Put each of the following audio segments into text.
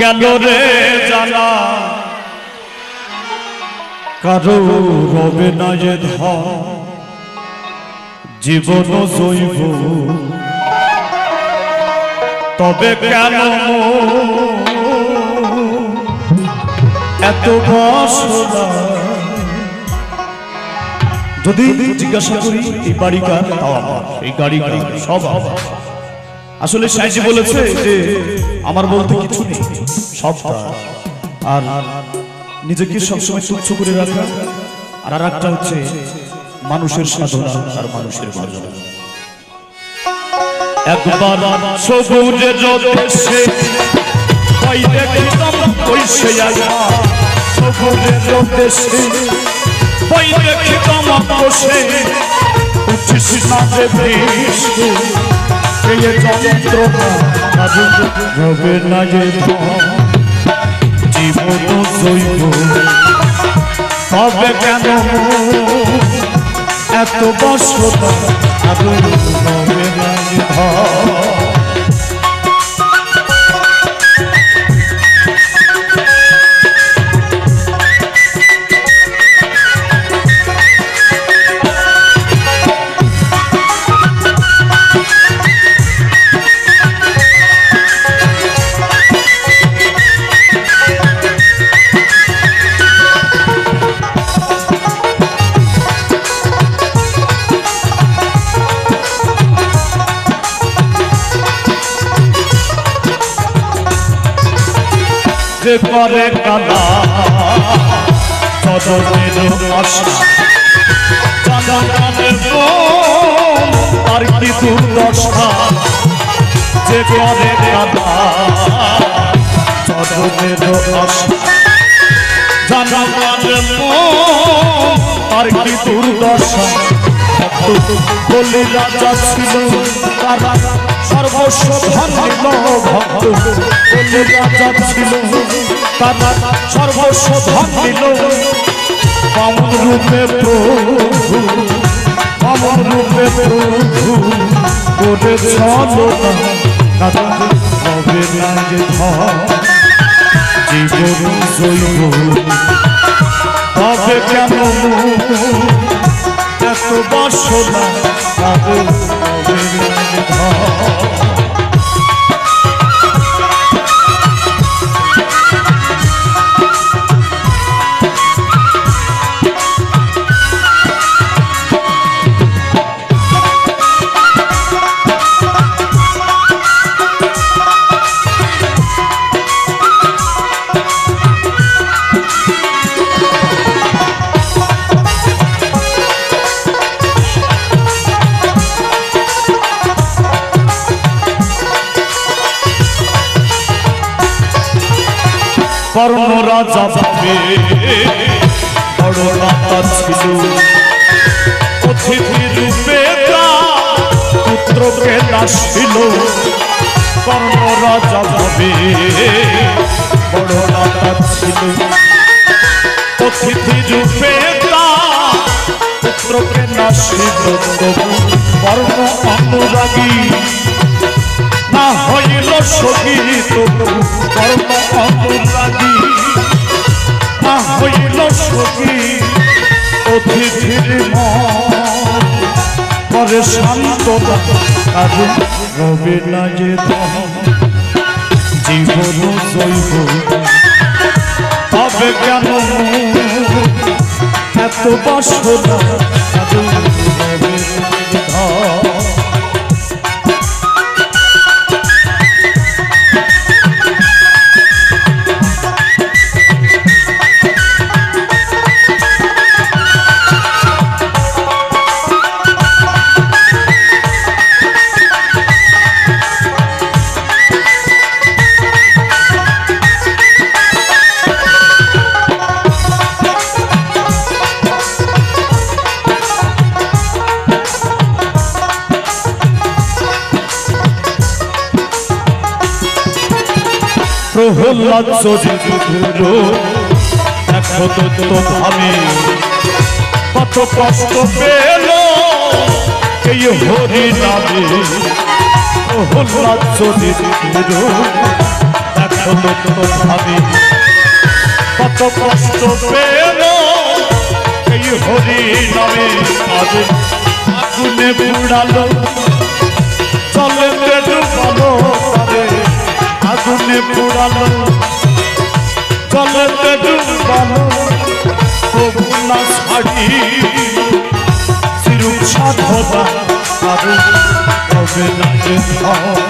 গেল রে জানা। কারও রবে না যে ধর জীবন জৈব তবে কেন এত বাসনা যদি জিজ্ঞাসা করি, এই বাড়ি কার? আমার। এই গাড়ি সব আসলে সাইজি বলেছে যে, আমার বলতে কিছু নেই, সব। আর নিজেকে সবসময় তুচ্ছ করে রাখা, আর আর একটা হচ্ছে মানুষের সাধনা আর মানুষের বাজনা একবার সবুজে দেশে কই দেখিতাম কইসে একবার সবুজে দেশে দেখিতাম বসে। উঠিস না যে বৃষ্টি। এই যন্ত্রণা রবে না যে। জীবন জৈব তবে কেন এত না যে করে আশা জানানের আর কি দুর্দশা। যে করে আশা জানানের আর কি দুর্দশা। বলি রাজা ছিল তারা সর্বস্ব ধন নিল ভক্ত বলি রাজা ছিল তারা সর্বস্ব ধন নিল পামন রূপে প্রভু পামন রূপে প্রভু করে জীবন জৈব। তবে এত বাসনা তাদের হবে কর্ণ রাজা ভাবে। বড় রাজা ছিল। অতিথি রূপে পুত্রকে দাসিল কর্ণ রাজা ভাবে। বড় রাজা ছিল। অতিথি রূপে পুত্রকে তবু কর্ণ অনুরাগী। না হইল সংগীত কর্ম অনুরাগী। মন। করে আর রবে না যে জীবন শৈব তবে কেন? এত বাসনা রবে না প্রহ্লাদ ভাবে কত কষ্ট পেল এই হরি নামে চলে দেখো ভাবে কত কষ্ট পেল এই হরি নামে আগুনে পুড়ালো পুড়ালো চলে ডুবালো তবু না ছাড়ি। হবে না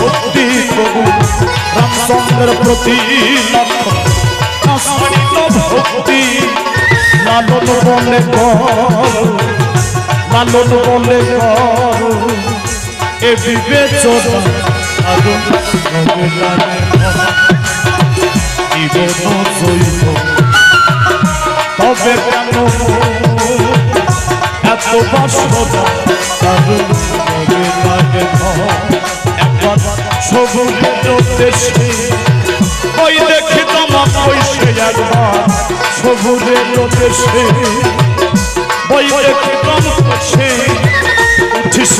ভক্তি প্রভু রামচন্দ্রের প্রতি না ভক্তি লালন বলে লালন বলে এ বিবেচনা তবে কেন এত বাসনা তার লাগে একবার সবুজের দেশে ওই দেখি তোমার পয়সে একবার সবুজের দেশে ওই দেখি তোমার পয়সে উঠিস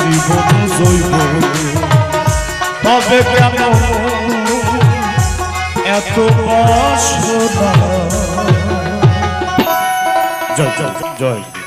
জীবন জৈব তবে কেন এত বাসনা জয় জয় জয়।